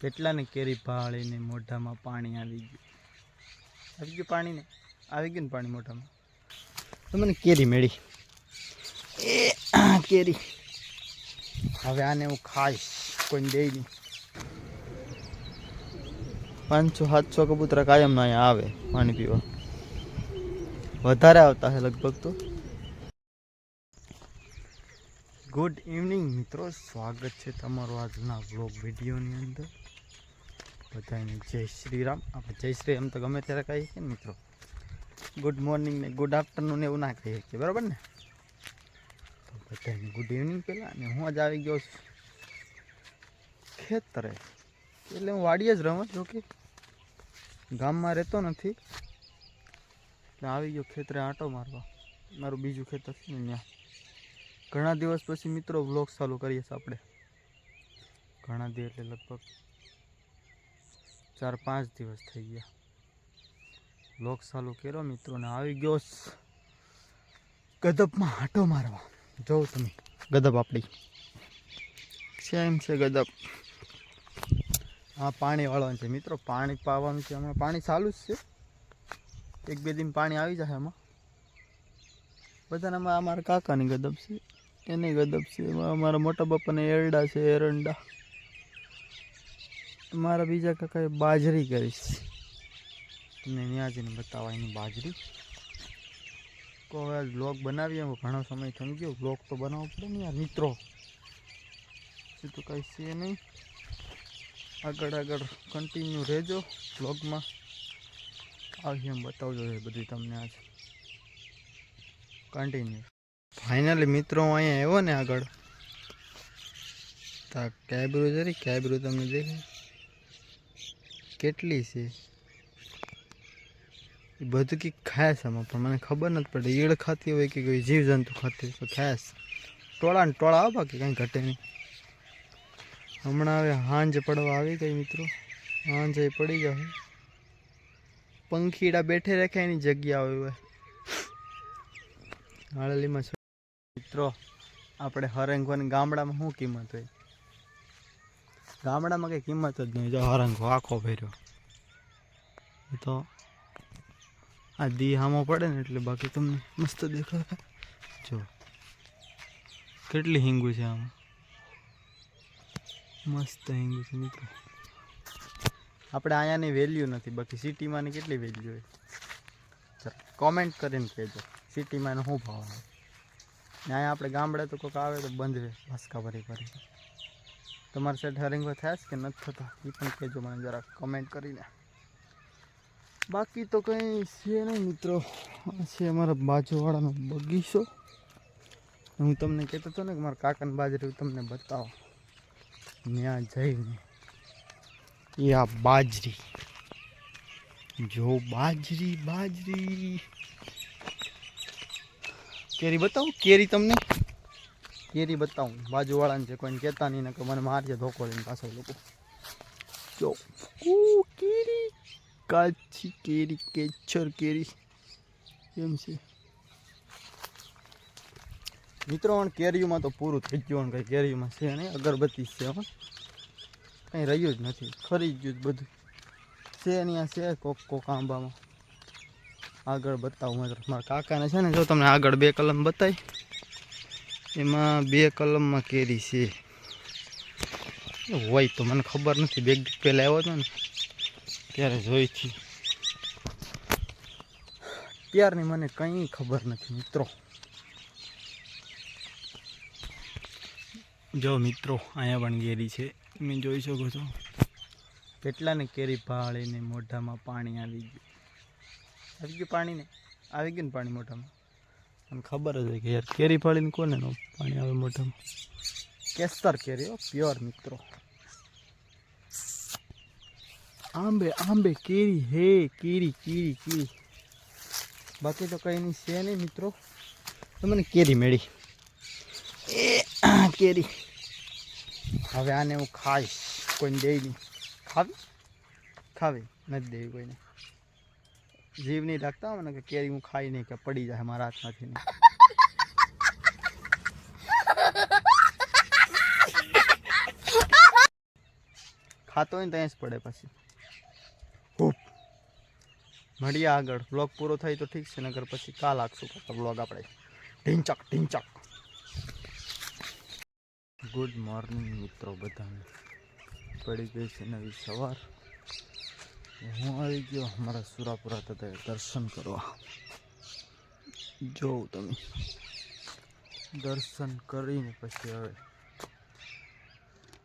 કેટલાને કેરી ભાળીને મોઢામાં પાણી આવી ગયું? આવી ગયું પાણી ને આવી ગયું ને પાણી મોઢામાં? તો મને કેરી મેળી. એ કેરી. હવે આને હું ખાઈશ. કોઈને દઈ નહીં પાંચસો, સાતસો કબૂતરા કાયમ અહીંયા આવે પાણી પીવા. વધારે આવતા છે લગભગ તો. ગુડ ઇવનિંગ મિત્રો. સ્વાગત છે તમારું આજના વ્લોગ વિડીયોની અંદર. બધાને જય શ્રી રામ આપણે જય શ્રી રામ તો ગમે ત્યારે કહીએ છીએ ને મિત્રો. ગુડ મોર્નિંગ ને ગુડ આફ્ટરનૂન એવું ના કહીએ છીએ, બરાબર ને? તો બધાને ગુડ ઇવનિંગ પહેલાં અને હું જ આવી ગયો છું ખેતરે. એટલે હું વાડીએ જ રહું જોકે ગામમાં રહેતો નથી. એટલે આવી ગયો ખેતરે આંટો મારવા. મારું બીજું ખેતર છે ને ત્યાં. ઘણા દિવસ પછી મિત્રો વ્લોગ ચાલુ કરીએ છીએ આપણે. ઘણા દિવસ એટલે લગભગ ચાર પાંચ દિવસ થઈ ગયા. લોક ચાલુ કર્યો મિત્રોને આવી ગયો ગદબમાં આંટો મારવા. જોઉં તમે. ગદબ આપણી. સેમ છે ગદબ હા પાણી વાળવાનું છે મિત્રો. પાણી પાવાનું છે હમણાં. પાણી ચાલુ જ છે. એક બે દિન પાણી આવી જશે એમાં બધાને અમારા કાકાની ગદબ છે. એની ગદબ છે. અમારા મોટા બાપાને એરડા છે, એરંડા. મારા બીજા કાકાએ બાજરી કરીશ તમને ત્યાં જઈને બતાવવા એની બાજરી. તો હવે બ્લોગ બનાવીએ ઘણો સમય થઈ ગયો. બ્લોગ તો બનાવવો પડે ને યાર, મિત્રો. એ તો કાંઈ છે નહીં. આગળ આગળ કન્ટિન્યુ રહેજો બ્લોગમાં આવી એમ બતાવજો એ બધું તમને આજે. કન્ટિન્યુ ફાઇનલી મિત્રો, હું અહીંયા આવ્યો ને આગળ. તા કેબ્રુ જરી કેબરું તમને દેખાય. કેટલી છે? એ બધું કંઈક ખાય આમાં, પણ મને ખબર નથી પડતી ઈડ ખાતી હોય કે કોઈ જીવજંતુ ખાતી હોય તો ખાય ટોળા ને ટોળા આવે બાકી, કાંઈ ઘટે નહીં. હમણાં હવે હાંજ પડવા આવી ગઈ મિત્રો. હાંજ એ પડી જશે પંખીડા બેઠે રાખે એની જગ્યા હોય. હાળલીમાં મિત્રો, આપણે હરંગવન ગામડામાં શું કિંમત હોય? ગામડામાં કંઈ કિંમત જ નહીં. જો હરંગો આખો ભર્યો. એ તો આ દી હામો પડે ને એટલે બાકી તમને મસ્ત દેખાય. જો. કેટલી હિંગુ છે આમ. મસ્ત હિંગુ છે મિત્રો. આપણે અહીંયાની વેલ્યુ નથી, બાકી સિટીમાંની કેટલી વેલ્યુ હોય? કોમેન્ટ કરીને કહેજો સિટીમાં શું ભાવ આવે ને અહીંયા આપણે ગામડે તો કોઈક આવે તો બંધ ભાસ્કા ભરી ભરી. તમારા સાથે હરિંગો થયા છે કે નથી થતા? એ પણ કહેજો મને જરાક કમેન્ટ કરીને. બાકી તો કંઈ છે નહીં મિત્રો. છે અમારા બાજુવાળાનો બગીચો. હું તમને કહેતો હતો ને કે મારા કાકાની બાજરી તમને બતાવો. ત્યાં જઈને એ આ બાજરી. જો બાજરી બાજરી. કેરી બતાવું? કેરી તમને? કેરી બતાવું. બાજુવાળાને છે કોઈને કહેતા નહીં કે મને મારજે ધોકો લઈને પાછો લોકો. જો કેરી. કાચી કેરી, કેચર કેરી. એમ છે. મિત્રો, પણ કેરીઓમાં તો પૂરું થઈ ગયું કંઈ કેરીઓમાં છે નહીં. અગરબત્તી છે પણ કંઈ રહ્યું જ નથી. ખરી ગયું જ બધું. છે અહીંયા છે કોક કોક આંબામાં. આગળ બતાવું મારા કાકાને છે ને, જો તમને આગળ બે કલમ બતાવી. એમાં બે કલમમાં કેરી છે. હોય તો મને ખબર નથી, બે પહેલાં આવ્યો હતો ને, ત્યારે જોઈ હતી. ત્યારની મને કંઈ ખબર નથી મિત્રો. જો મિત્રો, અહીંયા પણ કેરી છે. તમે જોઈ શકો છો. કેટલાને કેરી ભાળીને મોઢામાં પાણી આવી ગયું. આવી ગયું પાણીને? આવી ગયું ને પાણી મોઢામાં? મને ખબર જ હોય કે યાર કેરી ફાળીને કોને નો પાણી આવે મોઢામાં. કેસર કેરી પ્યોર મિત્રો. આંબે આંબે કેરી હે, કેરી કેરી કેરી. બાકી તો કંઈ નહીં, છે નહીં મિત્રો. તો મને કેરી મેળી. એ, કેરી. હવે આને હું ખાઈશ. કોઈને દઈ નહીં. ખાવી? ખાવી. નથી દેવી કોઈને. જીવ નહીં રાખતા મને કે કેરી હું ખાઈ નહીં કે પડી જાય મારા હાથમાંથી નહીં ખાતો હોય ને ત્યાં જ પડે પછી. મળીએ આગળ. બ્લોગ પૂરો થાય તો ઠીક છે નગર પછી કાલ લાગશું કાકા બ્લોગ આપણે. ઢીંચક ઢીંચક. ગુડ મોર્નિંગ મિત્રો બધાને. પડી ગઈ છે નવી સવાર. હું આવી ગયો અમારા સુરાપુરા તથા દર્શન કરવા. જોઉં તમે. દર્શન કરીને પછી હવે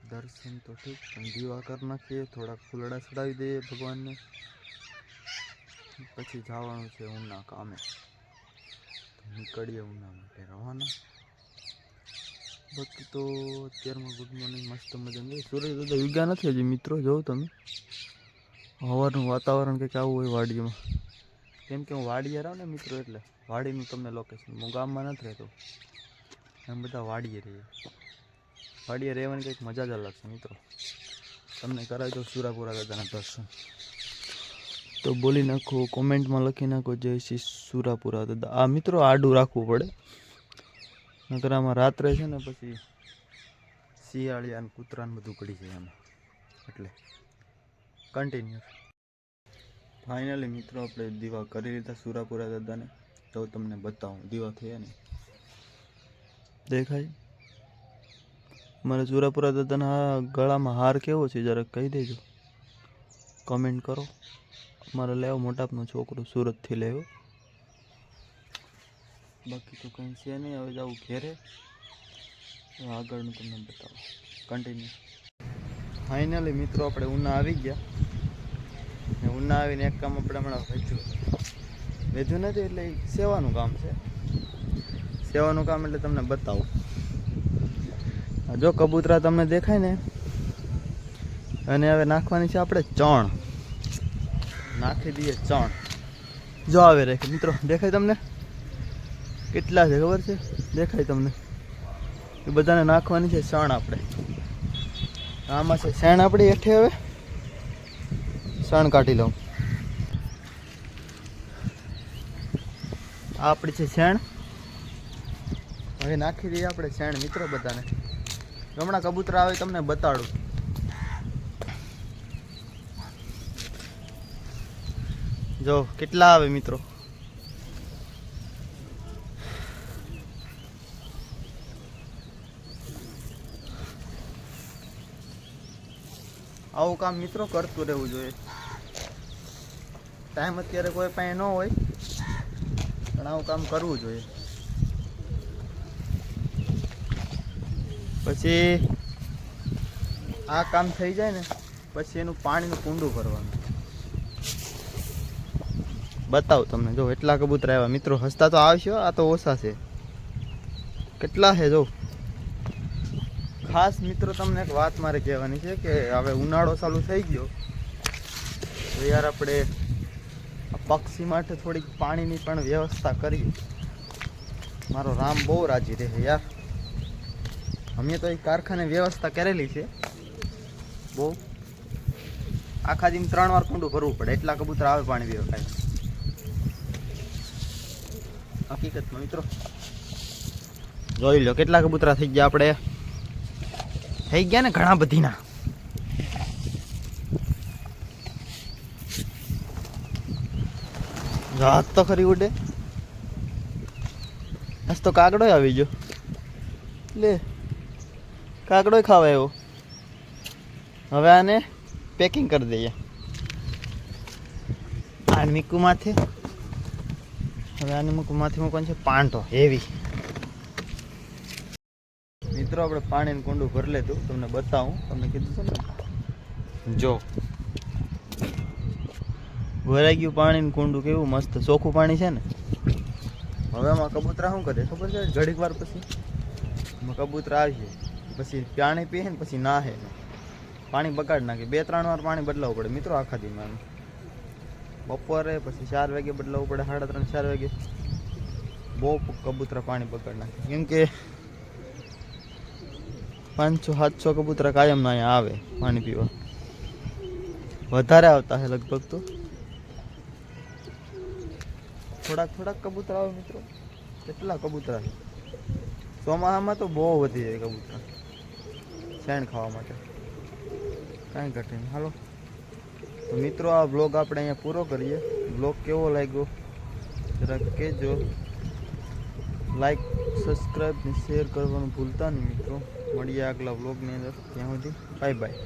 દર્શન તો ઠીક પણ દીવા કરી નાખીએ, થોડાક ફૂલડા ચડાવી દઈએ ભગવાનને. પછી જવાનું છે ઉના કામે. નીકળીએ ઉના માટે રવાના. બાકી તો અત્યારમાં ગુડ મોર્નિંગ મસ્ત મજાનું. નહીં સૂર્યોદય ઉગ્યા નથી હજી મિત્રો? જોઉં તમે. હવાનું વાતાવરણ કંઈક આવું હોય વાડીમાં. કેમ કે હું વાડીએ રહું ને મિત્રો એટલે વાડીનું તમને લોકેશન હું ગામમાં નથી રહેતો. એમ બધા વાડીએ રહીએ. વાડીએ રહેવાની કંઈક મજા જ અલગ છે મિત્રો. તમને કરાવી દો સુરાપુરા દાદાના દર્શન. તો બોલી નાખો, કોમેન્ટમાં લખી નાખો, જય શ્રી સુરાપુરા દાદા. આ મિત્રો આડું રાખવું પડે. નકર આમાં રાત્રે છે ને પછી શિયાળિયા અને કૂતરાને બધું કડી જાય એમાં. એટલે કન્ટિન્યુ ફાઇનલી મિત્રો આપણે દીવા કરી લીધા સુરાપુરા દાદાને. તો તમને બતાવું દીવા થયા ને દેખાય? મારા સુરાપુરા દાદાના ગળામાં હાર કેવો છે જરાક કહી દેજો. કમેન્ટ કરો. મારે લેવો મોટાપનો છોકરો સુરતથી લેવો. બાકી તો કંઈ છે નહીં હવે જાઉં ઘેરે. આગળનું તમને બતાવો. કન્ટિન્યુ ફાઇનલી મિત્રો આપણે ઉના આવી ગયા. ને ઉના આવીને એક કામ આપણે હમણાં વેચ્યું વેચ્યું નથી એટલે સેવાનું કામ છે. સેવાનું કામ એટલે તમને બતાવું. જો કબૂતરા તમને દેખાય ને અને હવે નાખવાની છે આપણે ચણ. નાખી દઈએ ચણ. જો આવે રે. મિત્રો, દેખાય તમને? કેટલા છે ખબર છે? દેખાય તમને. એ બધાને નાખવાની છે ચણ આપણે. આમાં છે. શણ આપણી હેઠે હવે શણ કાઢી લઉં. આપણી છે શેણ. હવે નાખી દઈએ આપણે શેણ મિત્રો બધાને. હમણાં કબૂતરા આવે તમને બતાડું. જો, કેટલા આવે મિત્રો? આવું કામ મિત્રો કરતું રહેવું જોઈએ. ટાઈમ અત્યારે કોઈ પાસે ન હોય, પણ આવું કામ કરવું જોઈએ. પછી આ કામ થઈ જાય ને, પછી એનું પાણીનું કુંડું ભરવાનું. બતાવ તમને, જો એટલા કબૂતરા આવ્યા. મિત્રો, હસતા તો આવશે, આ તો ઓછા છે. કેટલા છે, જો? ખાસ મિત્રો તમને એક વાત મારે કહેવાની છે કે હવે ઉનાળો ચાલુ થઈ ગયો. યાર આપણે પક્ષી માટે થોડીક પાણીની પણ વ્યવસ્થા કરીએ. મારો રામ બહુ રાજી રહે યાર. અમે તો એ કારખાને વ્યવસ્થા કરેલી છે. બહુ. આખા દિન ત્રણ વાર કુંડું ભરવું પડે. એટલા કબૂતર આવે પાણી વ્યવસાય હકીકતમાં મિત્રો. જોઈ લો કેટલા કબૂતરા થઈ ગયા આપણે. થઈ ગયા ને ઘણા બધીના. રાત તો ખરી ઉડે. આજ તો કાગડો આવી ગયો. લે, કાગડો ખાવા એવો હવે આને પેકિંગ કરી દઈએ. આને મીકુ માથે. હવે આને મૂકું માથે મૂકવાનું છે પાંટો હેવી મિત્રો, આપણે પાણીનું કુંડું ભરી લેતું તમને બતાવું. તમને કીધું છે ને? જો. ભરાઈ ગયું પાણીનું કુંડું કેવું મસ્ત ચોખ્ખું પાણી છે ને? હવે આમાં કબૂતરા શું કરે? ખબર છે? ઘડીક વાર પછી કબૂતરા આવશે. પછી પાણી પીએ ને પછી નાહે. પાણી બગાડ નાખે. બે, ત્રણ વાર પાણી બદલાવવું પડે. મિત્રો, આખા દીમાં બપોરે પછી ચાર વાગે બદલાવવું પડે. સાડા ત્રણ, ચાર વાગે. બહુ કબૂતરા પાણી બગાડ નાખે. કેમ કે પાંચસો સાતસો કબૂતરા કાયમ ના અહીંયા આવે પાણી પીવા. વધારે આવતા છે લગભગ તો. થોડાક થોડાક કબૂતરા આવે મિત્રો. કેટલા કબૂતરા છે? ચોમાસામાં તો બહુ વધી જાય કબૂતરા. શેણ ખાવા માટે. કાંઈ ઘટે હાલો. તો મિત્રો, આ બ્લોગ આપણે અહીંયા પૂરો કરીએ. બ્લોગ કેવો લાગ્યો? જરાક કહેજો. લાઈક સબસ્ક્રાઈબ ને શેર કરવાનું ભૂલતા નહીં મિત્રો. મળીએ આગલા બ્લોગની અંદર. ત્યાં સુધી બાય બાય